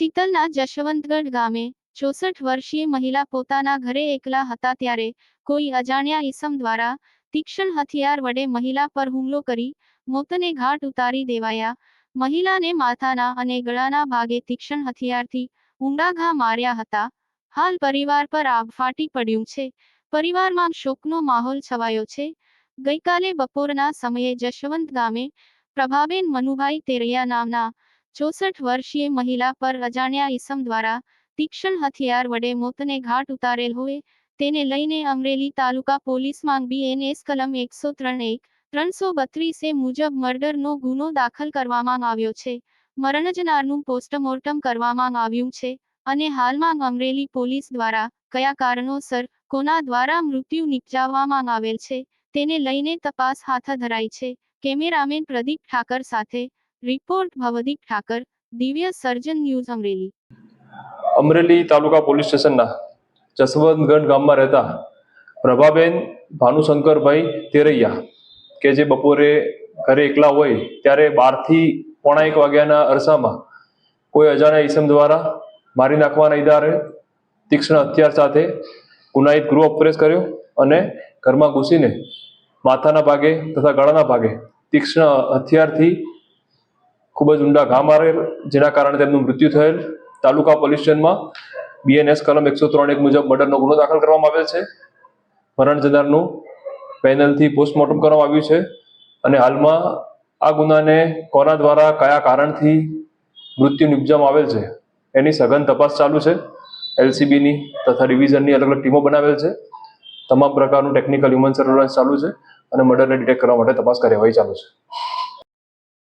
શીતલના જશવંતગઢ ગામે ચોસઠ વર્ષીય મહિલા પોતાના ઘરે એકલા હતા ત્યારે કોઈ અજાણ્યા ઈસમ દ્વારા તીક્ષ્ણ હથિયાર વડે મહિલા પર હુમલો કરી મોતને ઘાટ ઉતારી દેવાયા. મહિલાને માથાના અને ગળાના ભાગે તીક્ષ્ણ હથિયારથી ઊંડા ઘા માર્યા હતા. હાલ પરિવાર પર આગ ફાટી પડ્યું છે. પરિવારમાં શોકનો માહોલ છવાયો છે. ગઈકાલે બપોરના સમયે જશવંત ગામે પ્રભાબેન મનુભાઈ તેરૈયા નામના ચોસઠ વર્ષીય મહિલા પર અજાણ્યા ઇસમ દ્વારા તીક્ષ્ણ હથિયાર વડે મોતને ઘાટ ઉતારેલ હોય તેને લઈને અમરેલી તાલુકા પોલીસમાં બીએનએસ કલમ એકસો ત્રણ એક, ત્રણસો બત્રીસે મુજબ મર્ડરનો ગુનો દાખલ કરવામાં આવ્યો છે. મરણજનારનું પોસ્ટમોર્ટમ કરવામાં આવ્યું છે અને હાલમાં અમરેલી પોલીસ દ્વારા કયા કારણોસર કોના દ્વારા મૃત્યુ નિપજાવવામાં આવેલ છે, તેને લઈને તપાસ હાથ ધરાઈ છે. કેમેરામેન પ્રદીપ ઠાકર સાથે રિપોર્ટ ભવદીપ ઠાકર, દિવ્ય સર્જન ન્યૂઝ અમરેલી. અમરેલી તાલુકા પોલીસ સ્ટેશનના જસવંતગઢ ગામમાં રહેતા પ્રભાબેન ભાનુશંકરભાઈ તેરૈયા કે જે બપોરે ઘરે એકલા હોય ત્યારે બારથી પોણા એક વાગ્યાના અરસામાં કોઈ અજાણ્યા ઈસમ દ્વારા મારી નાખવાના ઈદારે તીક્ષ્ણ હથિયાર સાથે ગુનાહિત ગૃહ અપ્રેસ કર્યો અને ઘરમાં ઘૂસીને માથાના ભાગે તથા ગળાના ભાગે તીક્ષ્ણ હથિયારથી ખૂબ જ ઊંડા ઘા મારેલ, જેના કારણે તેમનું મૃત્યુ થયેલ. તાલુકા પોલીસ સ્ટેશનમાં બીએનએસ કલમ એકસો ત્રણ એક મુજબ મર્ડરનો ગુનો દાખલ કરવામાં આવેલ છે. મરણ જનારનું પેનલથી પોસ્ટમોર્ટમ કરવામાં આવ્યું છે અને હાલમાં આ ગુનાને કોના દ્વારા, કયા કારણથી મૃત્યુ નિપજામાં આવેલ છે, એની સઘન તપાસ ચાલુ છે. એલસીબીની તથા ડિવિઝનની અલગ અલગ ટીમો બનાવેલ છે. તમામ પ્રકારનું ટેકનિકલ હ્યુમન સર્વેલન્સ ચાલુ છે અને મર્ડરને ડિટેક્ટ કરવા માટે તપાસ કાર્યવાહી ચાલુ છે.